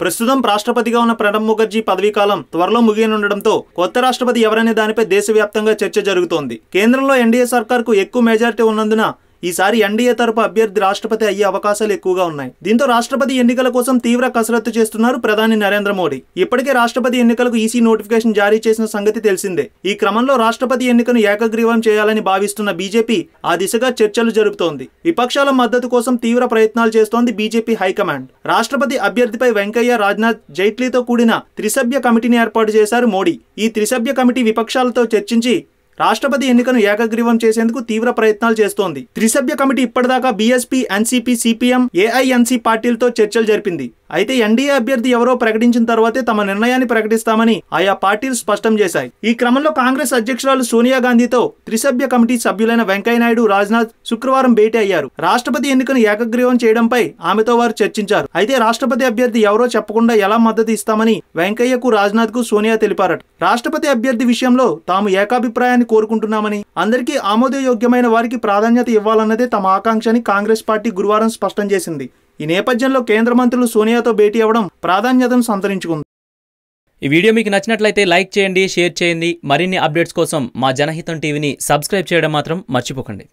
ప్రస్తుతం రాష్ట్రపతిగా ఉన్న ప్రణబ్ ముఖర్జీ పదవీకాలం త్వరలో ముగియనుండడంతో కొత్త రాష్ట్రపతి ఎవరనే దానిపై దేశవ్యాప్తంగా చర్చ జరుగుతోంది. కేంద్రంలో ఎన్డీఏ సర్కార్కు ఎక్కువ మెజారిటీ ఉన్నందున ఈసారి ఎన్డీఏ తరపు అభ్యర్థి రాష్ట్రపతి అయ్యే అవకాశాలు ఎక్కువగా ఉన్నాయి. దీంతో రాష్ట్రపతి ఎన్నికల కోసం తీవ్ర కసరత్తు చేస్తున్నారు ప్రధాని నరేంద్ర మోడీ. ఇప్పటికే రాష్ట్రపతి ఎన్నికలకు ఈసీ నోటిఫికేషన్ జారీ చేసిన సంగతి తెలిసిందే. ఈ క్రమంలో రాష్ట్రపతి ఎన్నికను ఏకగ్రీవం చేయాలని భావిస్తున్న బీజేపీ ఆ దిశగా చర్చలు జరుపుతోంది. విపక్షాల మద్దతు కోసం తీవ్ర ప్రయత్నాలు చేస్తోంది బీజేపీ హైకమాండ్. రాష్ట్రపతి అభ్యర్థిపై వెంకయ్య రాజ్నాథ్ జైట్లీతో కూడిన త్రిసభ్య కమిటీని ఏర్పాటు చేశారు మోడీ. ఈ త్రిసభ్య కమిటీ విపక్షాలతో చర్చించి రాష్ట్రపతి ఎన్నికను ఏకగ్రీవం చేసేందుకు తీవ్ర ప్రయత్నాలు చేస్తోంది. త్రిసభ్య కమిటీ ఇప్పటిదాకా బీఎస్పీ ఎన్సీపీ సిపిఎం ఏఐఎన్సీ పార్టీలతో చర్చలు జరిపింది. అయితే ఎన్డీఏ అభ్యర్థి ఎవరో ప్రకటించిన తర్వాతే తమ నిర్ణయాన్ని ప్రకటిస్తామని ఆయా పార్టీలు స్పష్టం చేశాయి. ఈ క్రమంలో కాంగ్రెస్ అధ్యక్షురాలు సోనియా గాంధీతో త్రిసభ్య కమిటీ సభ్యులైన వెంకయ్యనాయుడు రాజ్నాథ్ శుక్రవారం భేటీ అయ్యారు. రాష్ట్రపతి ఎన్నికను ఏకగ్రీవం చేయడంపై ఆమెతో వారు చర్చించారు. అయితే రాష్ట్రపతి అభ్యర్థి ఎవరో చెప్పకుండా ఎలా మద్దతు ఇస్తామని వెంకయ్యకు రాజ్నాథ్కు సోనియా తెలిపారట. రాష్ట్రపతి అభ్యర్థి విషయంలో తాము ఏకాభిప్రాయాన్ని కోరుకుంటున్నామని అందరికీ ఆమోదయోగ్యమైన వారికి ప్రాధాన్యత ఇవ్వాలన్నదే తమ ఆకాంక్ష అని కాంగ్రెస్ పార్టీ గురువారం స్పష్టం చేసింది. ఈ నేపథ్యంలో కేంద్ర మంత్రులు సోనియాతో భేటీ అవ్వడం ప్రాధాన్యతను సంతరించుకుంది. ఈ వీడియో మీకు నచ్చినట్లయితే లైక్ చేయండి షేర్ చేయండి. మరిన్ని అప్డేట్స్ కోసం మా జనహితం టీవీని సబ్స్క్రైబ్ చేయడం మాత్రం మర్చిపోకండి.